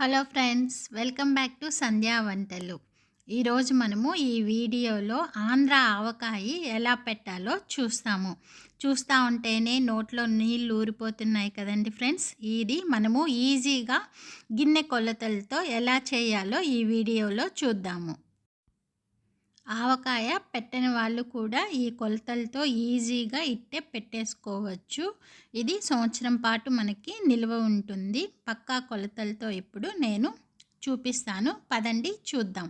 Hello friends welcome back to Sandhya వంటలు. ఈరోజు మనము ఈ వీడియోలో ఆంధ్ర ఆవకాయ ఎలా పెట్టాలో చూస్తాము. చూస్తూ ఉంటేనే నోట్లో నీళ్ళు ఊరిపోతున్నాయి కదండి ఫ్రెండ్స్. ఇది మనము ఈజీగా గిన్నె కొలతలతో ఎలా చేయాలో ఈ వీడియోలో చూద్దాము. ఆవకాయ పెట్టని వాళ్ళు కూడా ఈ కొలతలతో ఈజీగా ఇట్టే పెట్టేసుకోవచ్చు. ఇది సంవత్సరం పాటు మనకి నిల్వ ఉంటుంది. పక్కా కొలతలతో ఇప్పుడు నేను చూపిస్తాను. పదండి చూద్దాం.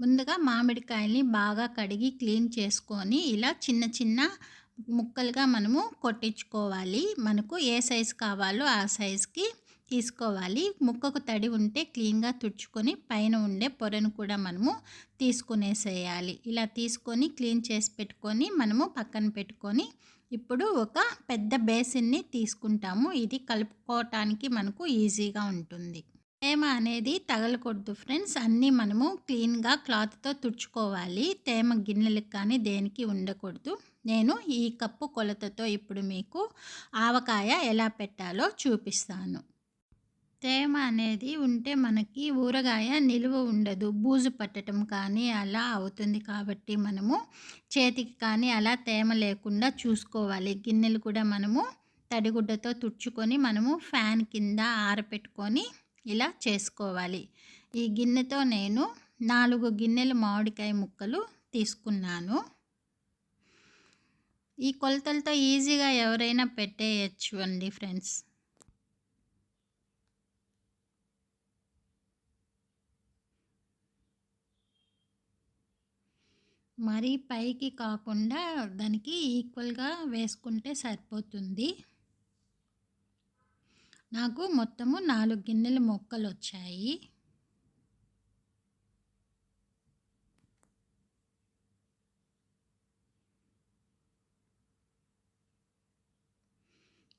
ముందుగా మామిడికాయల్ని బాగా కడిగి క్లీన్ చేసుకొని ఇలా చిన్న చిన్న ముక్కలుగా మనము కొట్టించుకోవాలి. మనకు ఏ సైజు కావాలో ఆ సైజుకి తీసుకోవాలి. ముక్కకు తడి ఉంటే క్లీన్గా తుడుచుకొని పైన ఉండే పొరను కూడా మనము తీసుకునేసేయాలి. ఇలా తీసుకొని క్లీన్ చేసి పెట్టుకొని మనము పక్కన పెట్టుకొని ఇప్పుడు ఒక పెద్ద బేసిన్ని తీసుకుంటాము. ఇది కలుపుకోవటానికి మనకు ఈజీగా ఉంటుంది. తేమ అనేది తగలకూడదు ఫ్రెండ్స్. అన్నీ మనము క్లీన్గా క్లాత్తో తుడుచుకోవాలి. తేమ గిన్నెలకు కానీ దేనికి ఉండకూడదు. నేను ఈ కప్పు కొలతతో ఇప్పుడు మీకు ఆవకాయ ఎలా పెట్టాలో చూపిస్తాను. తేమ అనేది ఉంటే మనకి ఊరగాయ నిలువ ఉండదు. బూజు పట్టడం కానీ అలా అవుతుంది కాబట్టి మనము చేతికి కానీ అలా తేమ లేకుండా చూసుకోవాలి. గిన్నెలు కూడా మనము తడిగుడ్డతో తుడుచుకొని మనము ఫ్యాన్ కింద ఆరపెట్టుకొని ఇలా చేసుకోవాలి. ఈ గిన్నెతో నేను నాలుగు గిన్నెలు మామిడికాయ ముక్కలు తీసుకున్నాను. ఈ కొలతలతో ఈజీగా ఎవరైనా పెట్టేయచ్చు అండి ఫ్రెండ్స్. మరీ పైకి కాకుండా దానికి ఈక్వల్గా వేసుకుంటే సరిపోతుంది. నాకు మొత్తము నాలుగు గిన్నెల మొక్కలు వచ్చాయి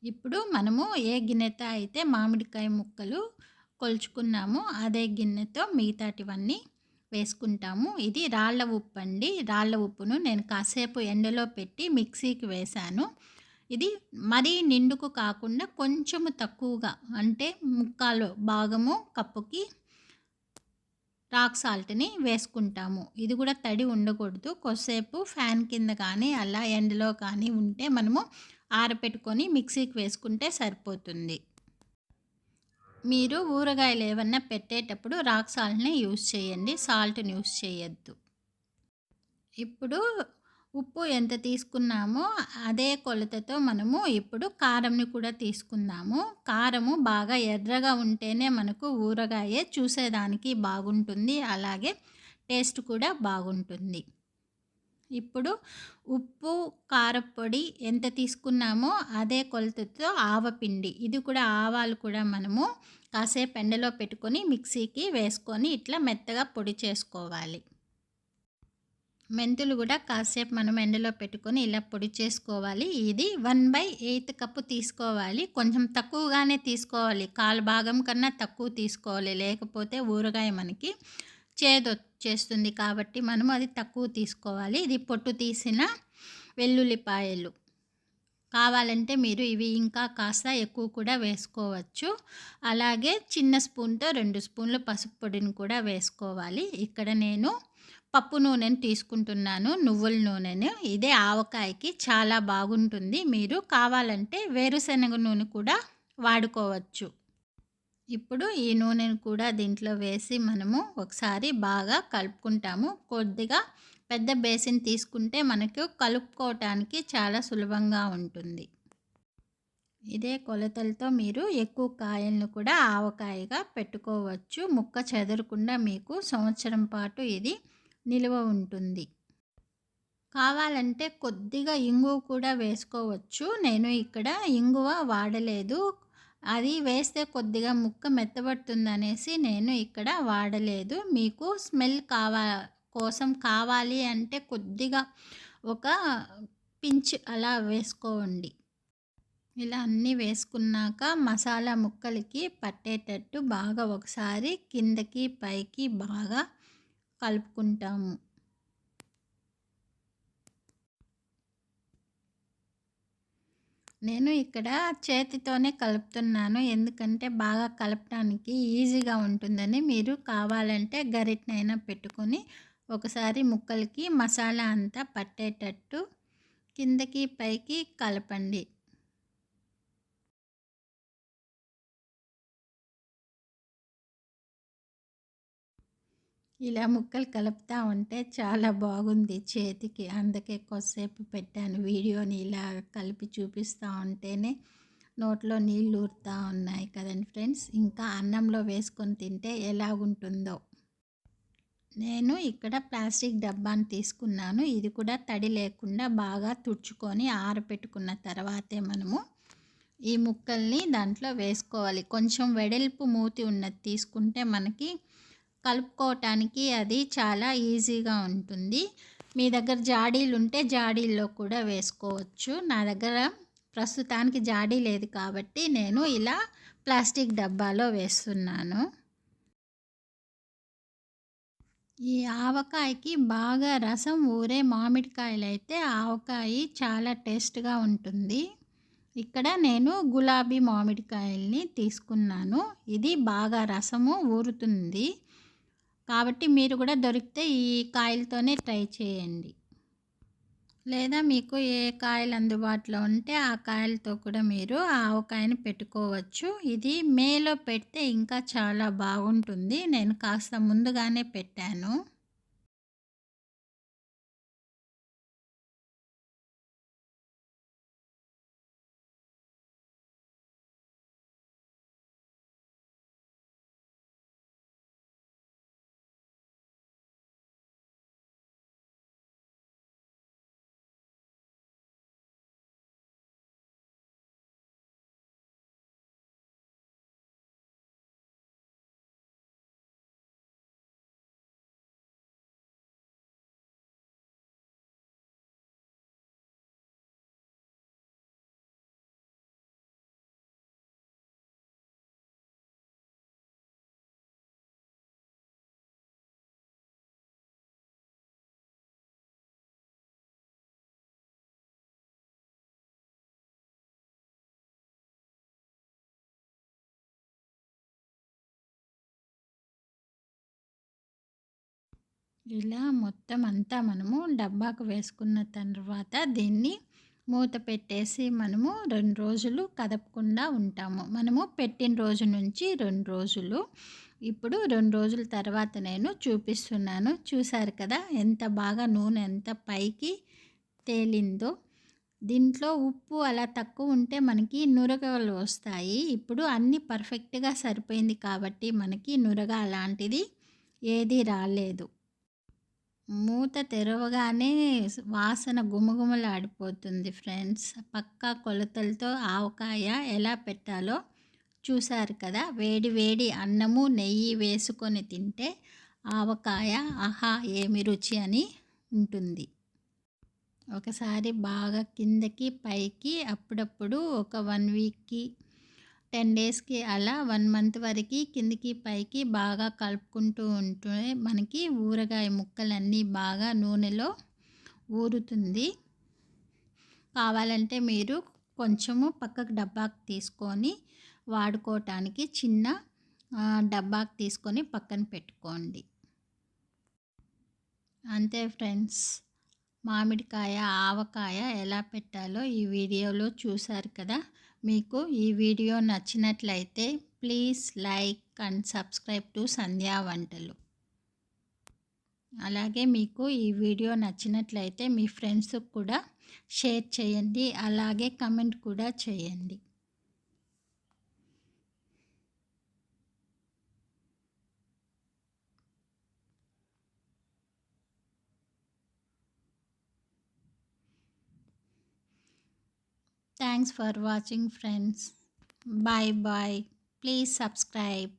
ఇప్పుడు మనము ఏ గిన్నెతో అయితే మామిడికాయ ముక్కలు కొలుచుకున్నామో అదే గిన్నెతో మిగతాటివన్నీ వేసుకుంటాము. ఇది రాళ్ళ ఉప్పు అండి రాళ్ళ ఉప్పును నేను కాసేపు ఎండలో పెట్టి మిక్సీకి వేశాను. ఇది మరీ నిండుకు కాకుండా కొంచెము తక్కువగా అంటే ముక్కాలు భాగము కప్పుకి రాక్ సాల్ట్ని వేసుకుంటాము. ఇది కూడా తడి ఉండకూడదు. కొద్దిసేపు ఫ్యాన్ కింద కానీ అలా ఎండలో కానీ ఉంటే మనము ఆరపెట్టుకొని మిక్సీకి వేసుకుంటే సరిపోతుంది. మీరు ఊరగాయలు ఏమన్నా పెట్టేటప్పుడు రాక్ సాల్ట్ని యూస్ చేయండి సాల్ట్ని యూస్ చేయొద్దు. ఇప్పుడు ఉప్పు ఎంత తీసుకున్నామో అదే కొలతతో మనము ఇప్పుడు కారంని కూడా తీసుకుందాము. కారము బాగా ఎర్రగా ఉంటేనే మనకు ఊరగాయే చూసేదానికి బాగుంటుంది అలాగే టేస్ట్ కూడా బాగుంటుంది. ఇప్పుడు ఉప్పు కారపొడి ఎంత తీసుకున్నామో అదే కొలతతో ఆవపిండి ఇది కూడా ఆవాలు కూడా మనము కాసేపు ఎండలో పెట్టుకొని మిక్సీకి వేసుకొని ఇట్లా మెత్తగా పొడి చేసుకోవాలి. మెంతులు కూడా కాసేపు మనం ఎండలో పెట్టుకొని ఇలా పొడి చేసుకోవాలి. ఇది వన్ బై ఎయిత్ కప్పు తీసుకోవాలి. కొంచెం తక్కువగానే తీసుకోవాలి. కాలు భాగం కన్నా తక్కువ తీసుకోవాలి. లేకపోతే ఊరగాయ మనకి. చేదొచ్చేస్తుంది చేస్తుంది కాబట్టి మనం అది తక్కువ తీసుకోవాలి. ఇది పొట్టు తీసిన వెల్లుల్లిపాయలు. కావాలంటే మీరు ఇవి ఇంకా కాస్త ఎక్కువ కూడా వేసుకోవచ్చు. అలాగే చిన్న స్పూన్తో రెండు స్పూన్లు పసుపు పొడిని కూడా వేసుకోవాలి. ఇక్కడ నేను పప్పు నూనెను తీసుకుంటున్నాను. నువ్వుల నూనెను. ఇదే ఆవకాయకి చాలా బాగుంటుంది. మీరు కావాలంటే వేరుశనగ నూనె కూడా వాడుకోవచ్చు. ఇప్పుడు ఈ నూనెను కూడా దీంట్లో వేసి మనము ఒకసారి బాగా కలుపుకుంటాము. కొద్దిగా పెద్ద బేసిన్ తీసుకుంటే మనకు కలుపుకోవటానికి చాలా సులభంగా ఉంటుంది. ఇదే కొలతలతో మీరు ఎక్కువ కాయలను కూడా ఆవకాయగా పెట్టుకోవచ్చు. ముక్క చెదరకుండా మీకు సంవత్సరం పాటు ఇది నిలువ ఉంటుంది. కావాలంటే కొద్దిగా ఇంగువ కూడా వేసుకోవచ్చు. నేను ఇక్కడ ఇంగువ వాడలేదు. అది వేస్తే కొద్దిగా ముక్క మెత్తబడుతుంది అనేసి నేను ఇక్కడ వాడలేదు. మీకు స్మెల్ కావా కోసం కావాలి అంటే కొద్దిగా ఒక పించ్ అలా వేసుకోండి. ఇలా అన్నీ వేసుకున్నాక మసాలా ముక్కలకి పట్టేటట్టు బాగా ఒకసారి కిందకి పైకి బాగా కలుపుకుంటాము. నేను ఇక్కడ చేతితోనే కలుపుతున్నాను. ఎందుకంటే బాగా కలపడానికి ఈజీగా ఉంటుందని మీరు కావాలంటే గరిటనైనా పెట్టుకొని ఒకసారి ముక్కలకి మసాలా అంతా పట్టేటట్టు కిందకి పైకి కలపండి. ఇలా ముక్కలు కలుపుతూ ఉంటే చాలా బాగుంది చేతికి. అందుకే కొద్దిసేపు పెట్టాను వీడియోని ఇలా కలిపి చూపిస్తూ ఉంటేనే నోట్లో నీళ్ళు ఊరుతూ ఉన్నాయి కదండి ఫ్రెండ్స్. ఇంకా అన్నంలో వేసుకొని తింటే ఎలా ఉంటుందో. నేను ఇక్కడ ప్లాస్టిక్ డబ్బాని తీసుకున్నాను. ఇది కూడా తడి లేకుండా బాగా తుడుచుకొని ఆరపెట్టుకున్న తర్వాతే మనము ఈ ముక్కల్ని దాంట్లో వేసుకోవాలి. కొంచెం వెడల్పు మూతి ఉన్నది తీసుకుంటే మనకి కలుపుకోవటానికి అది చాలా ఈజీగా ఉంటుంది. మీ దగ్గర జాడీలు ఉంటే జాడీల్లో కూడా వేసుకోవచ్చు. నా దగ్గర ప్రస్తుతానికి జాడీ లేదు కాబట్టి నేను ఇలా ప్లాస్టిక్ డబ్బాలో వేస్తున్నాను. ఈ ఆవకాయకి బాగా రసం ఊరే మామిడికాయలు అయితే ఆవకాయ చాలా టేస్ట్గా ఉంటుంది. ఇక్కడ నేను గులాబీ మామిడికాయల్ని తీసుకున్నాను. ఇది బాగా రసము ఊరుతుంది. కాబట్టి మీరు కూడా దొరికితే ఈ కాయలతోనే ట్రై చేయండి. లేదా మీకు ఏ కాయలు అందుబాటులో ఉంటే ఆ కాయలతో కూడా మీరు ఆవకాయని పెట్టుకోవచ్చు. ఇది మేలో పెడితే ఇంకా చాలా బాగుంటుంది. నేను కాస్త ముందుగానే పెట్టాను. ఇలా మొత్తం అంతా మనము డబ్బాకు వేసుకున్న తర్వాత దీన్ని మూత పెట్టేసి మనము రెండు రోజులు కదపకుండా ఉంటాము. మనము పెట్టిన రోజు నుంచి రెండు రోజులు. ఇప్పుడు రెండు రోజుల తర్వాత నేను చూపిస్తున్నాను. చూశారు కదా ఎంత బాగా నూనె ఎంత పైకి తేలిందో. దీంట్లో ఉప్పు అలా తక్కువ ఉంటే మనకి నురగలు వస్తాయి. ఇప్పుడు అన్నీ పర్ఫెక్ట్గా సరిపోయింది కాబట్టి మనకి నురగ అలాంటిది ఏది రాలేదు. మూత తెరవగానే వాసన గుమగుమలాడిపోతుంది ఫ్రెండ్స్. పక్కా కొలతలతో ఆవకాయ ఎలా పెట్టాలో చూశారు కదా. వేడి వేడి అన్నము నెయ్యి వేసుకొని తింటే ఆవకాయ ఆహా ఏమి రుచి అని ఉంటుంది. ఒకసారి బాగా కిందకి పైకి అప్పుడప్పుడు ఒక వన్ వీక్కి టెన్ డేస్కి అలా వన్ మంత్ వరకు కిందికి పైకి బాగా కలుపుకుంటూ ఉంటే మనకి ఊరగాయ ముక్కలన్నీ బాగా నూనెలో ఊరుతుంది. కావాలంటే మీరు కొంచెము పక్కకు డబ్బాకు తీసుకొని వాడుకోవటానికి చిన్న డబ్బాకు తీసుకొని పక్కన పెట్టుకోండి. అంతే ఫ్రెండ్స్. మామిడికాయ ఆవకాయ ఎలా పెట్టాలో ఈ వీడియోలో చూశారు కదా. మీకు ఈ వీడియో నచ్చినట్లయితే please like and subscribe to Sandhya వంటలు. అలాగే మీకు ఈ వీడియో నచ్చినట్లయితే మీ ఫ్రెండ్స్కి కూడా షేర్ చేయండి. అలాగే కమెంట్ కూడా చేయండి. Thanks for watching friends. Bye bye. Please subscribe.